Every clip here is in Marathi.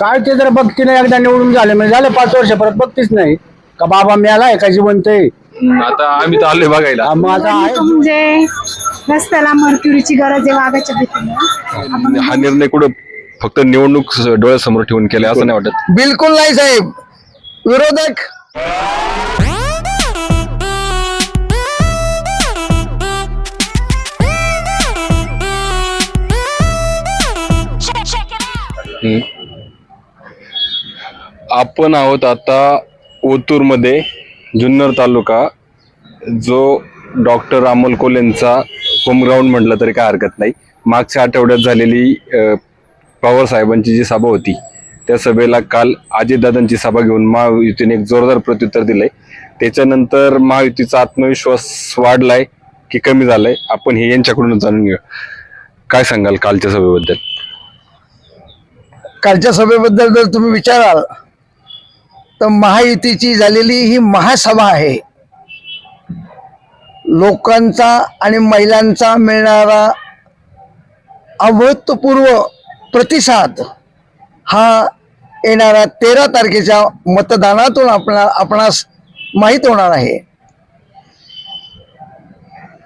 काय ते जर बघती नाही एकदा निवडून झाले म्हणजे झाले पाच वर्ष परत बघतीच नाही. का बाबा मेलाय का जिवंत आहे? आता आम्ही तर आलोय बघायला. हा, मग आता आहे. निवडणूक म्हणजे रस्त्याला मर्क्युरीची गरज आहे वाघाच्या भीतीने? हा निर्णय कुठं फक्त निवडणूक स- डोळ्यासमोर ठेवून केलाय असं नाही वाटत. बिलकुल नाही साहेब. विरोधक. आपण आहोत आता ओतूरमध्ये जुन्नर तालुका जो डॉक्टर अमोल कोलेंचा होमग्राऊंड म्हटलं तरी काय हरकत नाही. मागच्या आठवड्यात झालेली पवार साहेबांची जी सभा होती त्या सभेला काल अजितदादांची सभा घेऊन महायुतीने एक जोरदार प्रत्युत्तर दिलंय. त्याच्यानंतर महायुतीचा आत्मविश्वास वाढलाय की कमी झालाय. आपण हे यांच्याकडूनच जाणून घेऊ काय सांगाल कालच्या सभेबद्दल? कालच्या सभेबद्दल जर तुम्ही विचाराल तर महायुतीची झालेली ही महासभा आहे. लोकांचा आणि महिलांचा मिळणारा अभूतपूर्व प्रतिसाद हा येणाऱ्या तेरा तारखेच्या मतदानातून आपणा आपणास माहीत होणार आहे.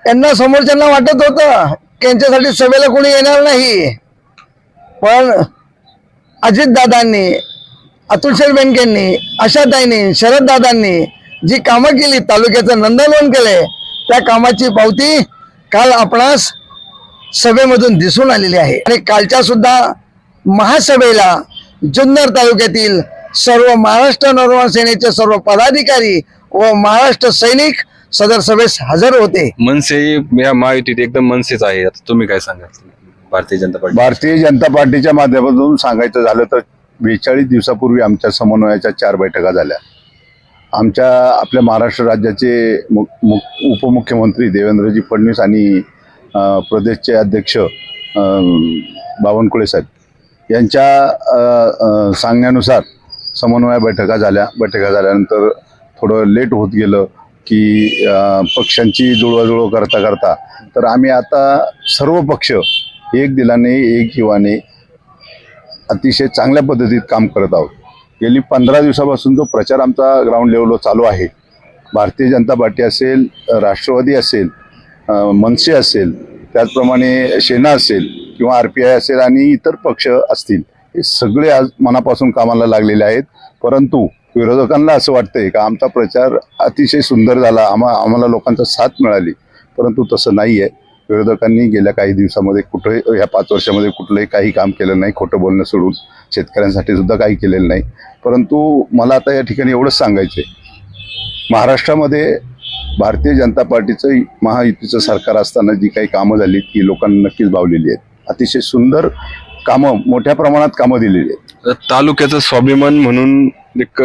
यांना समोरच्यांना वाटत होतं की यांच्यासाठी सभेला कोणी येणार नाही. पण अजितदादांनी अतुलशेठ बेनकेंनी आशाताईंनी शरददादांनी जी कामं केली तालुक्याचं नंदनवन केले त्या कामाची पावती काल आपणास सभेमधून दिसून आलेली आहे. आणि कालच्या सुद्धा महासभेला जुन्नर तालुक्यातील सर्व महाराष्ट्र नवनिर्माण सेनेचे सर्व पदाधिकारी व महाराष्ट्र सैनिक सदर सभेस हजर होते. मनसे या महायुतीत एकदम मनसेच आहे. आता तुम्ही काय सांगाल? भारतीय जनता पार्टी. भारतीय जनता पार्टीच्या माध्यमातून सांगायचं झालं तर बेचाळीस दिवसापूर्वी आमच्या समन्वयाच्या चार बैठका झाल्या. आमच्या आपल्या महाराष्ट्र राज्याचे मु- मु- उपमुख्यमंत्री देवेंद्रजी फडणवीस आणि प्रदेशचे अध्यक्ष बावनकुळे साहेब यांच्या सांगण्यानुसार समन्वय बैठका झाल्या. बैठका झाल्यानंतर थोडं लेट होत गेलं की पक्षांची जुळवाजुळव करता करता तर आम्ही आता सर्व पक्ष एक दिलाने एक युवाने अतिशय चांगल्या पद्धतीत काम करत आहोत. गेली पंधरा दिवसापासून जो प्रचार आमचा ग्राउंड लेवलवर चालू आहे भारतीय जनता पार्टी असेल राष्ट्रवादी असेल मनसे असेल त्याचप्रमाणे सेना असेल किंवा आर पी आय असेल आणि इतर पक्ष असतील हे सगळे आज मनापासून कामाला लागलेले आहेत. परंतु विरोधकांना असं वाटतंय का आमचा प्रचार अतिशय सुंदर झाला आम्हा आम्हाला लोकांचा साथ मिळाली परंतु तसं नाही आहे विरोधकांनी गेल्या काही दिवसामध्ये कुठे ह्या पाच वर्षामध्ये कुठलंही काही काम केलं नाही खोटं बोलणं सोडून शेतकऱ्यांसाठी सुद्धा काही केलेलं नाही. परंतु मला आता या ठिकाणी एवढंच सांगायचं आहे महाराष्ट्रामध्ये भारतीय जनता पार्टीचं महायुतीचं सरकार असताना जी काही कामं झाली ती लोकांना नक्कीच भावलेली आहेत. अतिशय सुंदर कामं मोठ्या प्रमाणात कामं दिलेली आहेत. तालुक्याचं स्वाभिमान म्हणून एक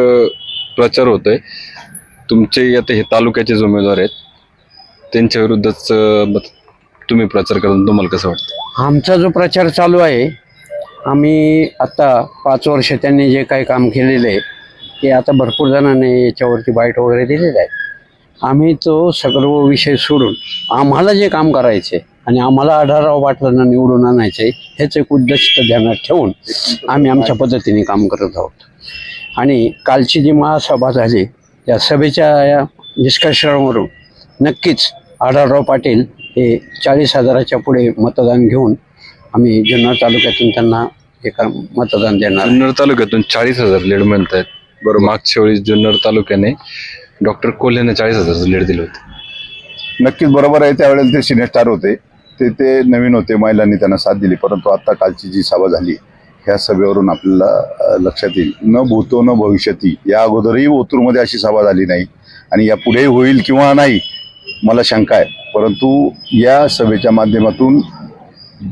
प्रचार होत आहे तुमचे आता हे तालुक्याचे उमेदवार आहेत. त्यांच्या विरुद्धच तुम्ही प्रचार करून तुम्हाला कसं वाटतं? आमचा जो प्रचार चालू आहे आम्ही आता पाच वर्ष त्यांनी जे काही काम केलेलं आहे ते आता भरपूर जणांनी याच्यावरती बाईट वगैरे दिलेले आहे आम्ही तो सर्व विषय सोडून आम्हाला जे काम करायचे आणि आम्हाला आढाराव पाटलांना निवडून आणायचे हेच एक उद्दिष्ट ध्यानात ठेवून आम्ही आमच्या पद्धतीने काम करत आहोत. आणि कालची जी महासभा झाली या सभेच्या या निष्कर्षावरून नक्कीच आढळराव पाटील हे चाळीस हजाराच्या पुढे मतदान घेऊन आम्ही जुन्नर तालुक्यातून त्यांना एका मतदान देणार जुन्नर तालुक्यातून चाळीस हजार लीड म्हणतायत. बरं मागच्या वेळी जुन्नर तालुक्याने डॉक्टर कोल्हेने चाळीस हजाराचं लीड दिलं होतं. नक्कीच बरोबर आहे. त्यावेळेला ते सिने स्टार होते. ते ते नवीन होते. महिलांनी त्यांना साथ दिली. परंतु आता कालची जी सभा झाली ह्या सभेवरून आपल्याला लक्षात येईल. न भूतो न भविष्यती. या अगोदरही ओतूरमध्ये अशी सभा झाली नाही. आणि या पुढेही होईल किंवा नाही मला शंका आहे. परंतु या सभेच्या माध्यमातून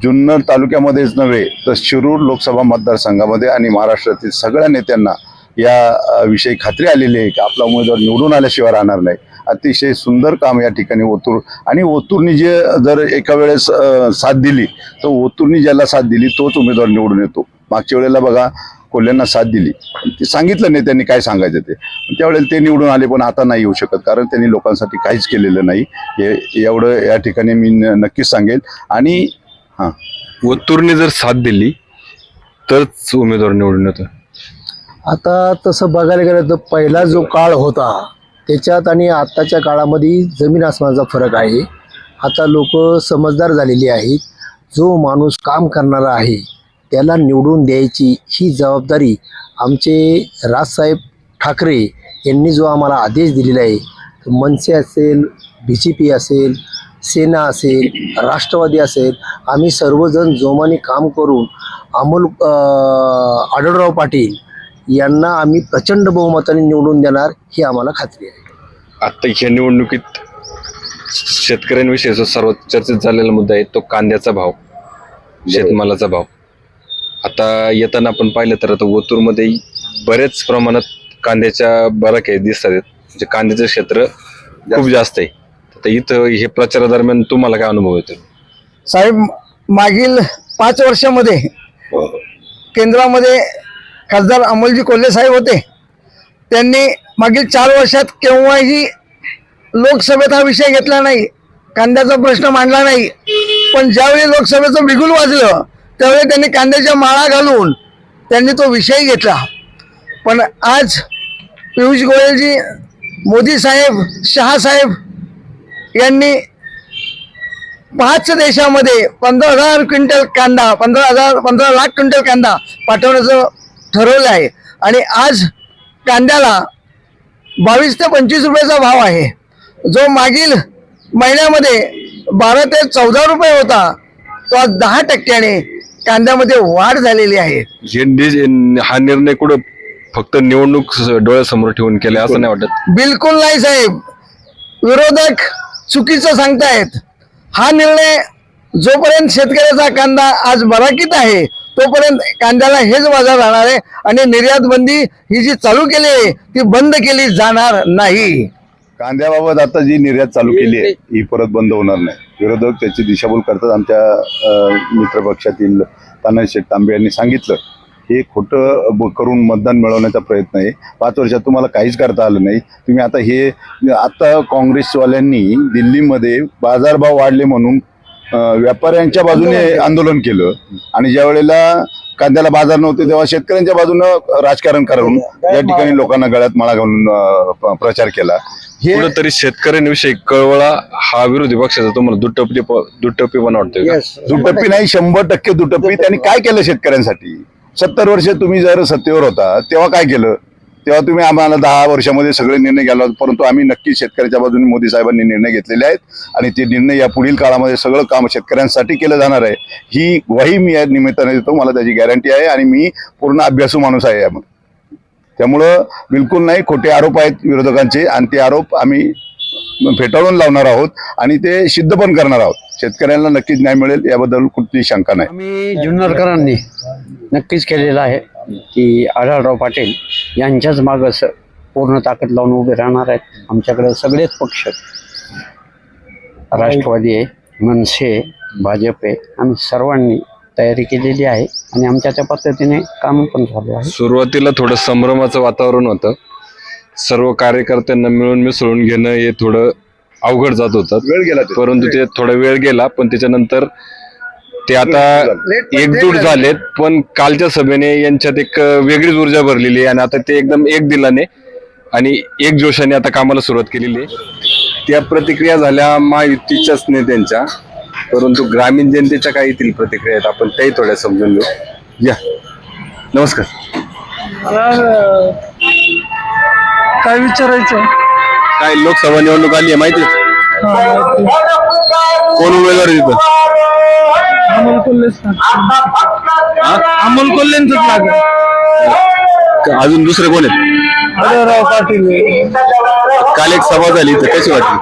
जुन्नर तालुक्यामध्येच नव्हे तर शिरूर लोकसभा मतदारसंघामध्ये आणि महाराष्ट्रातील सगळ्या नेत्यांना या विषयी खात्री आलेली आहे की आपला उमेदवार निवडून आल्याशिवाय राहणार नाही. अतिशय सुंदर काम या ठिकाणी ओतूर आणि ओतूरनी जे जर एका वेळेस साथ दिली तर ओतूरनी ज्याला साथ दिली तोच उमेदवार निवडून येतो. मागच्या वेळेला बघा कोल्ह्यांना साथ दिली. ते सांगितलं नेत्यांनी काय सांगायचं ते. त्यावेळेला ते निवडून आले पण आता नाही येऊ शकत कारण त्यांनी लोकांसाठी काहीच केलेलं नाही. हे एवढं या ठिकाणी मी न- नक्कीच सांगेल. आणि हां. ओतूरने जर साथ दिली तरच उमेदवार निवडून येतो आता तसं बघायला गेलं तर पहिला जो काळ होता त्याच्यात आणि आत्ताच्या काळामध्ये जमीन आसमानाचा फरक आहे. आता लोक समजदार झालेली आहेत. जो माणूस काम करणारा आहे त्याला निवडून द्यायची ही जबाबदारी आमचे राजसाहेब ठाकरे यांनी जो आम्हाला आदेश दिलेला आहे मनसे असेल बी जे पी असेल सेना असेल राष्ट्रवादी असेल आम्ही सर्वजण जोमाने काम करून अमोल आढळराव पाटील यांना आम्ही प्रचंड बहुमताने निवडून देणार ही आम्हाला खात्री आहे. आता ह्या निवडणुकीत शेतकऱ्यांविषयी जो सर्वात चर्चेत झालेला मुद्दा आहे तो कांद्याचा भाव शेतमालाचा भाव. आता येताना आपण पाहिलं तर आता ओतूरमध्ये बऱ्याच प्रमाणात कांद्याच्या बराक आहे दिसतात आहेत. म्हणजे कांद्याचं क्षेत्र खूप जास्त आहे. आता इथं हे प्रचारादरम्यान तुम्हाला काय अनुभव येतो साहेब मागील पाच वर्षामध्ये केंद्रामध्ये खासदार अमोलजी कोल्हे साहेब होते. त्यांनी मागील चार वर्षात केव्हाही लोकसभेत हा विषय घेतला नाही कांद्याचा प्रश्न मांडला नाही. पण ज्यावेळी लोकसभेचं बिगुल वाजलं त्यावेळी त्यांनी कांद्याच्या माळा घालून त्यांनी तो विषय घेतला. पण आज पियुष गोयलजी मोदी साहेब शहा साहेब यांनी पाच देशामध्ये पंधरा हजार क्विंटल कांदा पंधरा हजार पंधरा लाख क्विंटल कांदा पाठवण्याचं ठरवलं आहे. आणि आज कांद्याला बावीस ते पंचवीस रुपयाचा भाव आहे. जो मागील महिन्यामध्ये बारा ते चौदा रुपये होता तो आज दहा टक्क्याने कांद्यामध्ये वाढ झालेली आहे. हे नि- हा निर्णय कुठं फक्त निवडणूक स- डोळ्यासमोर ठेवून केले असं नाही वाटत? बिलकुल नाही साहेब. विरोधक चुकीचं सांगतायत. हा निर्णय जोपर्यंत शेतकऱ्याचा कांदा आज बराकीत आहे तोपर्यंत कांद्याला हेच बाजार राहणार आहे आणि निर्यात बंदी ही जी चालू केली आहे ती बंद केली जाणार नाही. कांद्याबाबत आता जी निर्यात चालू केली आहे ही परत बंद होणार नाही. विरोधक त्याची दिशाभूल करतात. आमच्या मित्रपक्षातील तानाजी शेठ तांबे यांनी सांगितलं हे खोटं ब- करून मतदान मिळवण्याचा प्रयत्न आहे. पाच वर्षात तुम्हाला काहीच करता आलं नाही. तुम्ही आता हे आता काँग्रेसवाल्यांनी दिल्लीमध्ये बाजारभाव वाढले म्हणून व्यापाऱ्यांच्या बाजूने आंदोलन केलं. आणि ज्या वेळेला कांद्याला बाजार नव्हते तेव्हा शेतकऱ्यांच्या बाजूनं राजकारण करून या ठिकाणी लोकांना गळ्यात माळा घालून अं, प्रचार केला. हे कुठंतरी शेतकऱ्यांविषयी कळवळा हा विरोधी पक्षाचा तुम्हाला दुटप्पी दुटप्पीपणा वाटतोय का? दुटप्पी नाही शंभर टक्के दुटप्पी. त्यांनी काय केलं शेतकऱ्यांसाठी? सत्तर वर्ष तुम्ही जर सत्तेवर होता तेव्हा काय केलं? तेव्हा तुम्ही आम्हाला दहा वर्षामध्ये सगळे निर्णय घ्यायला परंतु आम्ही नक्की शेतकऱ्याच्या बाजूने मोदी साहेबांनी निर्णय घेतलेले आहेत. आणि ते निर्णय या पुढील काळामध्ये सगळं काम शेतकऱ्यांसाठी केलं जाणार आहे. ही ग्वाही मी या निमित्ताने देतो. मला त्याची गॅरंटी आहे आणि मी पूर्ण अभ्यासू माणूस आहे यामध्ये. त्यामुळं बिलकुल नाही खोटे आरोप आहेत विरोधकांचे. आणि ते आरोप आम्ही फेटाळून लावणार आहोत आणि ते सिद्ध पण करणार आहोत. शेतकऱ्यांना नक्कीच न्याय मिळेल याबद्दल कुठलीही शंका नाही. आम्ही जुन्नरकरांनी नक्कीच केलेलं आहे. की आढळराव पाटील यांच्याच मागं स पूर्ण ताकद लावून उभे राहणार आहेत. आमच्याकडे सगळेच पक्ष राष्ट्रवादी आहे मनसे भाजप आहे आम्ही सर्वांनी तयारी केलेली आहे आणि आमच्या त्या पद्धतीने काम पण चालू आहे. सुरुवातीला थोडं संभ्रमाचं वातावरण होतं. सर्व कार्यकर्त्यांना मिळून मिसळून घेणं हे थोडं अवघड जात होतं. वेळ गेला. परंतु ते थोडा वेळ गेला पण त्याच्यानंतर ते आता एकजूट झालेत पण कालच्या सभेने यांच्यात एक वेगळीच ऊर्जा भरलेली आहे आणि आता ते एकदम एक दिलाने आणि एक जोशाने आता कामाला सुरुवात केलेली आहे. त्या प्रतिक्रिया झाल्या महायुतीच्याच नेत्यांच्या परंतु ग्रामीण जनतेच्या काही येथील प्रतिक्रिया आहेत. आपण त्याही थोड्या समजून घेऊ. या. नमस्कार. काय विचारायचं? काय लोकसभा निवडणूक आली आहे माहिती आहे? कोण उमेदवार आहे तिथं अमोल कोल्हेच अमोल कोल्हेंच लागेल. का- अजून दुसरे कोण आहेत? आढळराव पाटील. काल एक सभा झाली इथं. कशी वाटली?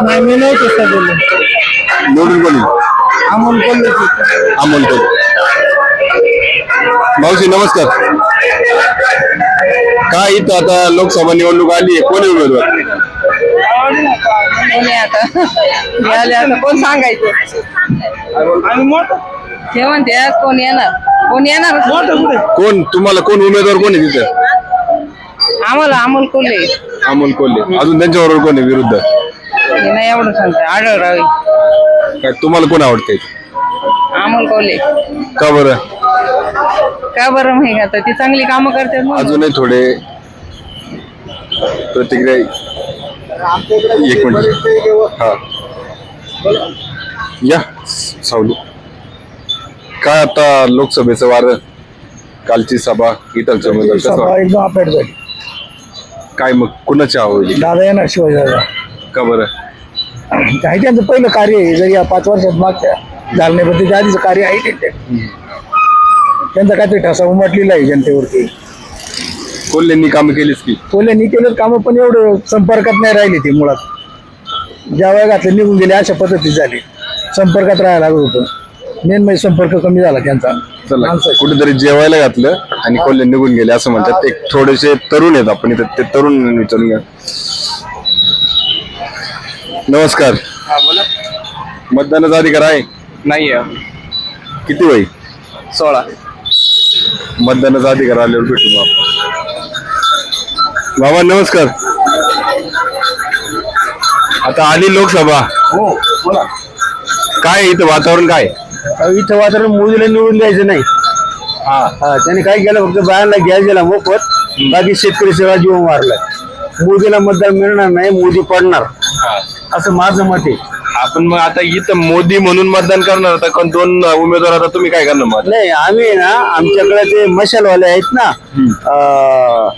नाही मी नव्हतं सगळं निवडून कोण येईल? अमोल कोल्हे अमोल कोल्हे. मावशी नमस्कार. काय इथं आता लोकसभा निवडणूक आली आहे? कोण आहे उमेदवार? कोणी आता. मिळाले आता कोण सांगायचं? ते म्हणते कोण येणार? कोण येणार? कोण? तुम्हाला कोण उमेदवार कोण आहे तिथं? आम्हाला अमोल कोल्हे. अमोल कोल्हे. अजून त्यांच्याबरोबर कोण आहे विरुद्ध? हे नाही एवढं सांगते. आढळराव काय तुम्हाला कोण आवडते अमोल कोल्हे. का बरं? का बरं माहिती आता. ती चांगली कामं म्हणून. अजूनही थोडे प्रतिक्रिया एक मिनिट हा. या सावली. काय आता लोकसभेचं वार? कालची सभा कसं वाटतं? एकदम अपेट झाली काय मग कुणाची आवडली? दादा येणार शिवाय दादा का बरं? आहे त्यांचं पहिलं कार्य आहे जरी या पाच वर्षात मागच्या झालं नाही पण त्याच्या आधीचं कार्य आहे त्यांच्या त्यांचा काहीतरी ठसा उमटलेला आहे जनतेवरती. कोल्हेंनी कामं केलीच की? कोल्ह्यांनी केलं कामं पण एवढं संपर्कात नाही राहिली ती मुळात. ज्या वेळ घातले निघून गेले अशा पद्धती झाली. संपर्कात राहायला लागत होतं. मेन म्हणजे संपर्क कमी झाला त्यांचा. चला माणसाशी. कुठेतरी जेवायला घातलं आणि कोल्हे निघून गेले असं म्हणतात. एक थोडेसे तरुण आहेत आपण इथं. ते तरुण विचारून घ्या. नमस्कार. मतदानाचा अधिकार आहे? नाही किती वय? सोळा. मतदानाचा अधिकार आल्यावर भेटू मग आपण. बाबा नमस्कार. आता आली लोकसभा. हो बोला. काय इथं वातावरण काय? इथं वातावरण मोदीला निवडून द्यायचं नाही. हा. हा त्याने काय केलं फक्त बायांना गॅस दिला मोफत. बाकी शेतकरी सेवा जीवन मारलाय. मोदीला मतदान मिळणार नाही मोदी पडणार. असं माझं मत आहे. आपण मग आता इथं मोदी म्हणून मतदान करणार आता कोण दोन उमेदवार आता तुम्ही काय करणार मग? नाही आम्ही ना आमच्याकडे ते मशालवाले आहेत ना अं,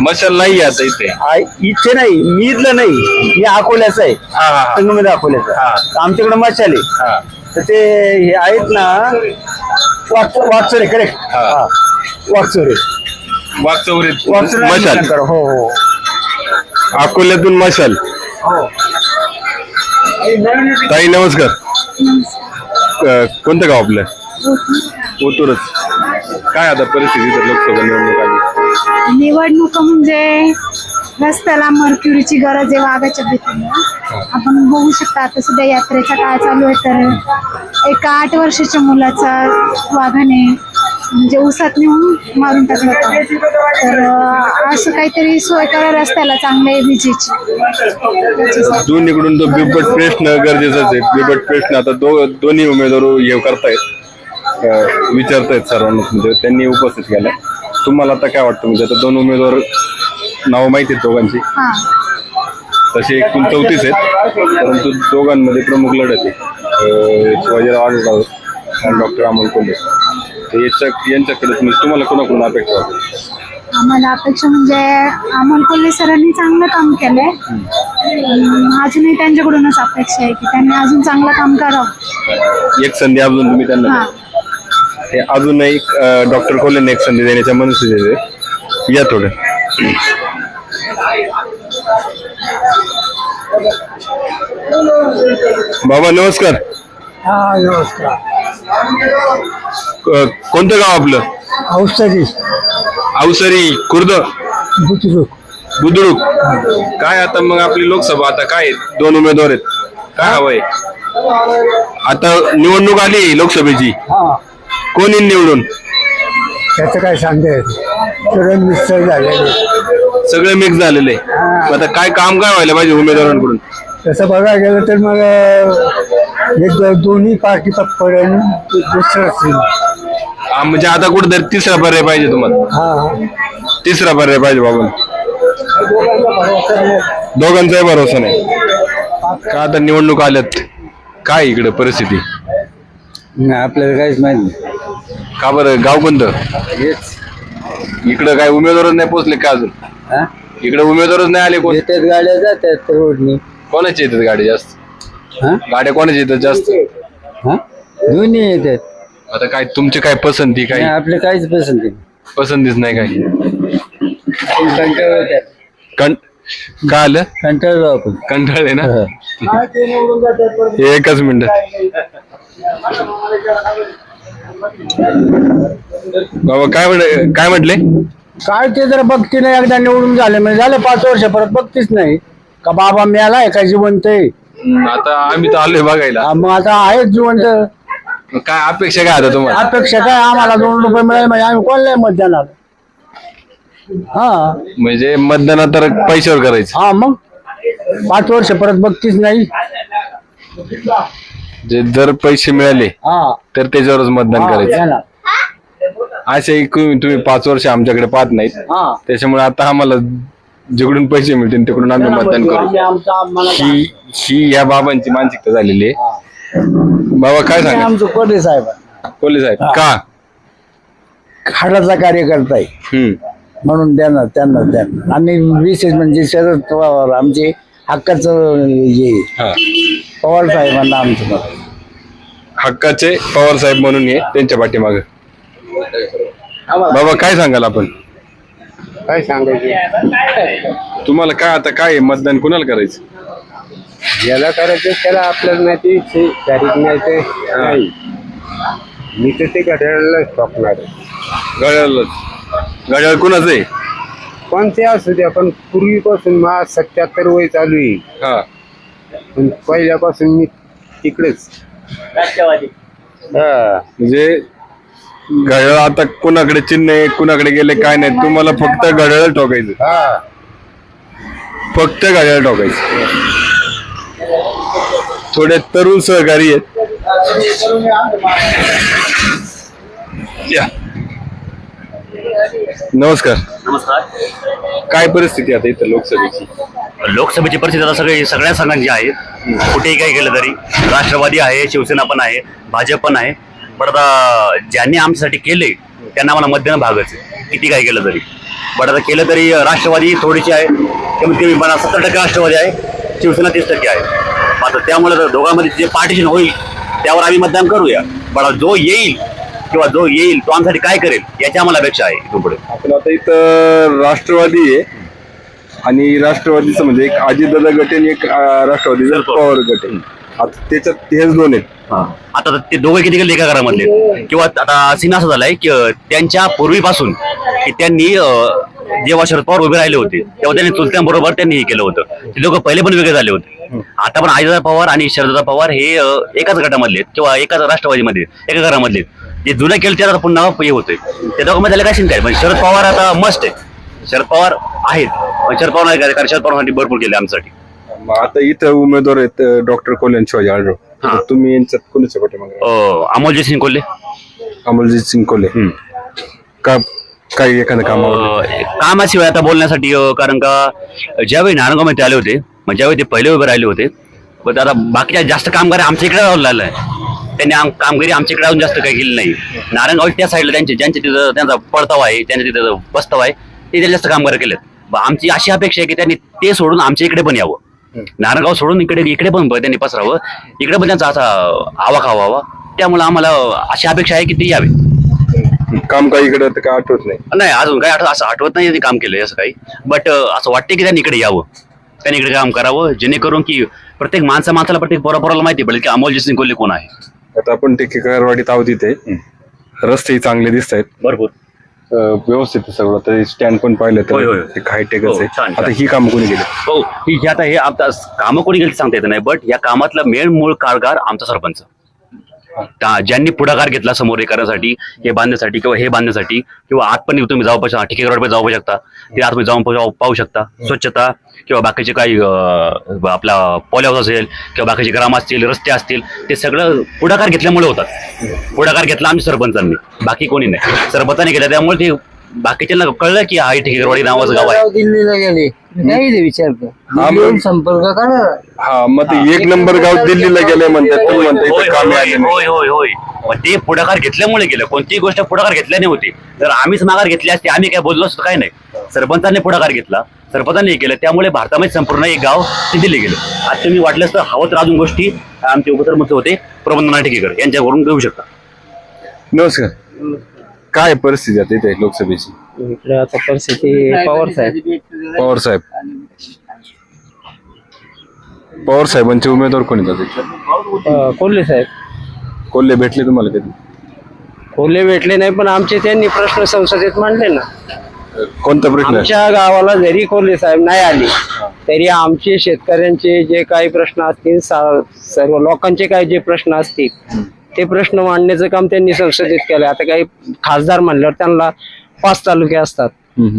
मशाल नाही आता इथे. आ- इथे नाही मी इथलं नाही मी अकोल्याचं आहे. हा, हा, हा. संगमेर अकोल्याचं. हा. आमच्याकडे मशाल आहे. हा. तर ते हे आहेत ना वाक वाकचोरे करेक्ट हा. वाकचोरे वागचौरीत वाकचोरे मशाल. करा. हो हो. अकोल्यातून मशाल. ताई नमस्कार. अ, कोणतं गाव आपलं? ओतूरच काय आता परिस्थिती इथं लोकसभा निवडणूक आली निवडणूक म्हणजे रस्त्याला मर्क्युरीची गरज आहे वाघाच्या भीतीनं आपण बघू शकता आता सुद्धा यात्रेचा काळ चालू आहे तर एका आठ वर्षाच्या मुलाचा वाघाने म्हणजे उसात नेऊन मारून टाकलं होतं. तर असं काहीतरी सोय करा रस्त्याला चांगल्या विजेची. दोन्हीकडून तो बिबट प्रश्न गरजेचाच आहे. बिबट प्रश्न आता दो दोन्ही उमेदवार हे करतायत. अ, विचारतायत सर्वांना. म्हणजे त्यांनी उपस्थित केला तुम्हाला आता काय वाटतं? म्हणजे आता दोन उमेदवार नाव माहिती आहेत दोघांची. हा. तसे एकूण चौतीस आहेत परंतु दोघांमध्ये प्रमुख लढत आहे. अ, शिवाजीराव आढळराव आणि डॉक्टर अमोल कोल्हे. तर याच्या यांच्याकडे म्हणजे तुम्हाला कोणाकडून अपेक्षा वाटते आम्हाला अपेक्षा म्हणजे अमोल कोल्हे सरांनी चांगलं काम केलंय. अं, अजूनही त्यांच्याकडूनच अपेक्षा आहे की त्यांनी अजून चांगलं काम करावं. एक संधी अजून तुम्ही त्यांना द्या. हे अजूनही डॉक्टर कोल्हेने एक संधी देण्याच्या मनस्थिती या थोडं. बाबा नमस्कार. हा कोणतं गाव आपलं? औषधी अवसरी खुर्द? बुद्रुक. बुद्रुक. काय आता मग आपली लोकसभा आता काय आहेत? दोन उमेदवार आहेत. काय हवंय आता निवडणूक आली लोकसभेची. हा. कोण निवडून? त्याचं काय सांगता सगळं मिस्टर झालेले. सगळे मिक्स झालेले. मग आता काय काम काय व्हायला पाहिजे उमेदवारांकडून? तसं बघायला गेलं तर मग अं, हे दो- दोन्ही पार्टी पक्षाने दुसरं असेल म्हणजे आता कुठेतरी तिसरा पर्याय पाहिजे तुम्हाला? हा. तिसरा पर्याय पाहिजे बाबा. दोघांचाही भरोसा नाही. का आता निवडणूक आल्यात? काय इकडे परिस्थिती? आपल्याला काहीच माहीत नाही. का बरं? गाव कोणतं? हेच. इकडं काय उमेदवारच नाही पोचले का अजून? हा? इकडे उमेदवारच नाही आले कोण? येतात गाड्या जातात रोडनी. कोणाचे येतात गाडी जास्त? हा? गाड्या कोणाच्या येतात जास्त? हा? दोन्ही येतात. आता काय तुमची काय पसंती नाही, काय आपलं काहीच पसंत पसंतीच नाही काय? कंटाळ कं आलं? कंटाळलो आपण. कंटाळ आहे ना? हा. एकच मिनिट. बाबा काय म्हण काय म्हटले? काय ते जर बघती नाही एकदा निवडून झाले. म्हणजे झालं पाच वर्ष परत बघतीच नाही. का बाबा मेलाय का जिवंत आहे? आता आम्ही तर आलोय बघायला. हा, मग आता आहे जिवंत. काय अपेक्षा काय आता तुम्हाला? अपेक्षा काय? आम्हाला दोन रुपये मिळाले म्हणजे आम्ही कोणलाही मत देणार हा. म्हणजे मतदानात तर पैशावर करायचं. हा मग? पाच वर्ष परत बघतीच नाही. जे जर पैसे मिळाले हा. तर त्याच्यावरच मतदान करायचं. असे एकूण तुम्ही पाच वर्ष आमच्याकडे पाहत नाहीत. हा. त्याच्यामुळे आता आम्हाला जिकडून पैसे मिळतील तिकडून आम्ही मतदान करू. आम्ही आमचा मनात ही ही या बाबांची मानसिकता झालेली आहे. बाबा काय सांगा आमचं कोल्हे साहेब. कोल्हे साहेब का? हाडाचा कार्यकर्ता आहे. हम्म. म्हणून देणार त्यांना देणार आणि विशेष म्हणजे शरद पवार आमचे हक्काचं हे. हा. पवार साहेबांना आमचं मत. हक्काचे पवार साहेब म्हणून ये त्यांच्या पाठीमाग. बाबा काय सांगाल आपण? काय सांगायचं? तुम्हाला काय आता काय आहे? मतदान कुणाला करायचं? ज्याला करायचं त्याला आपल्याला माहिती ते तारीख नाही ते नाही. मी तर ते घड्याळालाच टाकणार घड्याळ घड्याळ कुणाचं आहे? कोणते असू द्या पण पूर्वीपासून मा सत्याहत्तर वय चालू आहे. हा. पण पहिल्यापासून मी तिकडेच. हा. म्हणजे घड्याळ आता कुणाकडे चिन्ह आहे कुणाकडे गेले काय नाही. तुम्हाला फक्त घड्याळ ठोकायचं. हा. फक्त घड्याळ ठोकायचं. थोडे तरुण सहकारी आहेत. या. नमस्कार. नमस्कार. काय परिस्थिती आता इथं लोकसभेची? लोकसभेची परिस्थिती आता सगळी सगळ्या संघांची आहे. कुठेही काही केलं तरी. राष्ट्रवादी आहे शिवसेना पण आहे भाजप पण आहे. पण आता ज्यांनी आमच्यासाठी केले त्यांना आम्हाला देणं भागच आहे. किती काही केलं तरी. बट आता केलं तरी राष्ट्रवादी थोडीशी आहे. कमीत कमी मला सत्तर टक्के राष्ट्रवादी आहे. शिवसेना तीस टक्के आहे. आता त्यामुळे दोघांमध्ये जे पार्टिशन होईल त्यावर आम्ही मतदान करूया. पण जो येईल किंवा जो येईल तो आमच्यासाठी काय करेल याची आम्हाला अपेक्षा आहे इथून पुढे. आपण आता इथं राष्ट्रवादी आहे. आणि राष्ट्रवादीचं म्हणजे एक अजितदादा गट आहे आणि एक अं, राष्ट्रवादीचा पवार गट आहे. आता त्याच्यात हेच दोन आहेत. आता तर ते दोघे किती गेले एका घरामधले? किंवा आता सीन असं झालाय की अं, त्यांच्या पूर्वीपासून की त्यांनी अं, जेव्हा शरद पवार उभे राहिले होते तेव्हा त्यांनी चुलत्यांबरोबर त्यांनी हे केलं होतं. ते लोक पहिले पण वेगळे झाले होते. आता पण अजितदादा पवार आणि शरददादा पवार हे एकाच गटामधले किंवा एकाच राष्ट्रवादीमध्ये एका घरामधले. जे जुनं केलं ते आता पुन्हा हे होते त्या दोघांमध्ये झालं काय काय म्हणजे शरद पवार आता मस्ट आहे. शरद पवार आहेत पण शरद पवार कारण शरद पवारांसाठी भरपूर केले आमच्यासाठी. आता इथं उमेदवार आहेत डॉक्टर कल्याण शिवाजी आढळराव. हा. तुम्ही यांच्यात पाठीमागे? अं, अमोलजीत सिंग कोल्हे. अमोलजीत सिंग कोल्हे. का काही एखादं काम अं, कामाशिवाय आता बोलण्यासाठी अं, कारण का ज्यावेळी नारायणगावमध्ये आले होते मग ज्यावेळी ते पहिले उभे राहिले होते पण आता बाकीच्या जास्त कामगार आमच्या इकडे राहून लागलं आहे त्यांनी आम- कामगिरी आमच्या इकडे राहून जास्त काही केली नाही. नारायणगाव त्या साईडला त्यांचे ज्यांचे तिथं त्यांचा पडतावा आहे त्यांच्या तिथं बसताव आहे ते त्याला जास्त कामगार केलेत. ब- आमची अशी अपेक्षा आहे की त्यांनी ते सोडून आमच्या इकडे पण यावं. नारायणगाव सोडून इकडे इकडे पण त्यांनी पसरावं. इकडे पण त्यांचा असा आवाका व्हावा त्यामुळे आम्हाला अशी अपेक्षा आहे की ते यावे. काम काही इकडे तर काय आठवत नाही. नाही अजून काही आठवत असं आठवत नाही त्यांनी काम केलंय असं काही. बट असं वाटतं की त्यांनी इकडे यावं. त्यांनी इकडे काम करावं जेणेकरून की प्रत्येक माणसा माणसाला प्रत्येक पोरापोराला माहिती पडेल की अमोल सिंग कोल्हे कोण आहे. आता आपण टेकेकारवाडीत आहोत इथे. रस्ते चांगले दिसत आहेत भरपूर व्यवस्थित आहे सगळं. तरी स्टँड पण पाहिलं होय, होय. तर एक हायटेकच हो, आहे. छान, आता छान. ही कामं कोणी केली? हो ही ही आता हे आता कामं कोणी गेली सांगता येत नाही बट या कामातला मेन मूळ कारभार आमचा सरपंच. ज्यांनी पुढाकार घेतला समोर हे करण्यासाठी हे बांधण्यासाठी किंवा हे बांधण्यासाठी किंवा आत पण तुम्ही जाऊ शकता ठिके रोड जाऊ शकता ते आतमध्ये जाऊन पाहू शकता. स्वच्छता किंवा बाकीचे काही आपला पॉल हाऊस असेल किंवा बाकीचे ग्राम असतील रस्ते असतील ते सगळं पुढाकार घेतल्यामुळे होतात. पुढाकार घेतला आमच्या सरपंचांनी. बाकी कोणी नाही. सरपंचाने केलं त्यामुळे ते बाकीच्यांना कळलं की हा ठिकेकरवाडी नावाचं गाव आहे. दिल्लीला गेले. काही ते विचारतो हा, मग- येऊन संपर्क करा. हा मग ते एक नंबर गाव दिल्लीला गेले म्हणतात तुम्ही म्हणता होय इथं कामे होय आले नाही. होय होय होय. मग ते पुढाकार घेतल्यामुळे गेलं. कोणतीही गोष्ट पुढाकार घेतल्याने होती. जर आम्हीच माघार घेतली असती आम्ही काय बोललो असतो काय नाही. सरपंचांनी पुढाकार घेतला. सरपंचांनी हे केलं. त्यामुळे भारतामध्ये संपूर्ण एक गाव ते दिले गेले. आज तुम्ही वाटलंच तर हवं तर अजून गोष्टी आमचे उपसरपंच होते. प्रबंधना ठेकेकर यांच्यावरून घेऊ शकता. नमस्कार. काय परिस्थिती आता इथे लोकसभेची? इकडे आता परिस्थिती पवार साहेब. पवार साहेब. पवार साहेबांचे उमेदवार कोणी जाते कोल्हे साहेब. कोल्हे भेटले तुम्हाला कधी? कोल्हे भेटले नाही पण आमचे त्यांनी प्रश्न संसदेत मांडले ना. कोणता प्रश्न आहे? आमच्या गावाला जरी कोल्हे साहेब नाही आले तरी आमचे शेतकऱ्यांचे जे काही प्रश्न असतील सा- सर्व लोकांचे काही जे प्रश्न असतील ते प्रश्न मांडण्याचं काम त्यांनी संसदेत केलं आता काही खासदार म्हणल्यावर त्यांना पाच तालुके असतात.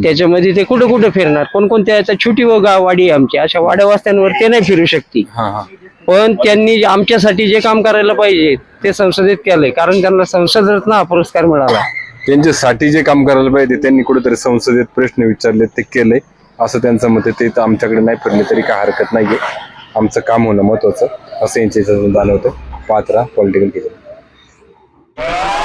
त्याच्यामध्ये ते कुठे कुठे फिरणार? कोणकोणत्या छोटी व गाववाडी आहे आमची? अशा वाड्या वस्त्यांवर ते नाही फिरू शकते. हा हा. पण त्यांनी आमच्यासाठी जे काम करायला पाहिजे ते संसदेत केलंय. कारण त्यांना संसदेत ना पुरस्कार मिळाला. त्यांच्यासाठी जे काम करायला पाहिजे त्यांनी कुठेतरी संसदेत प्रश्न विचारले ते केलंय. असं त्यांचं मत ते आमच्याकडे नाही फिरले तरी काय हरकत नाहीये. आमचं काम होणं महत्वाचं. असं यांच्या जाणवतं पात्रा पॉलिटिकल Ah!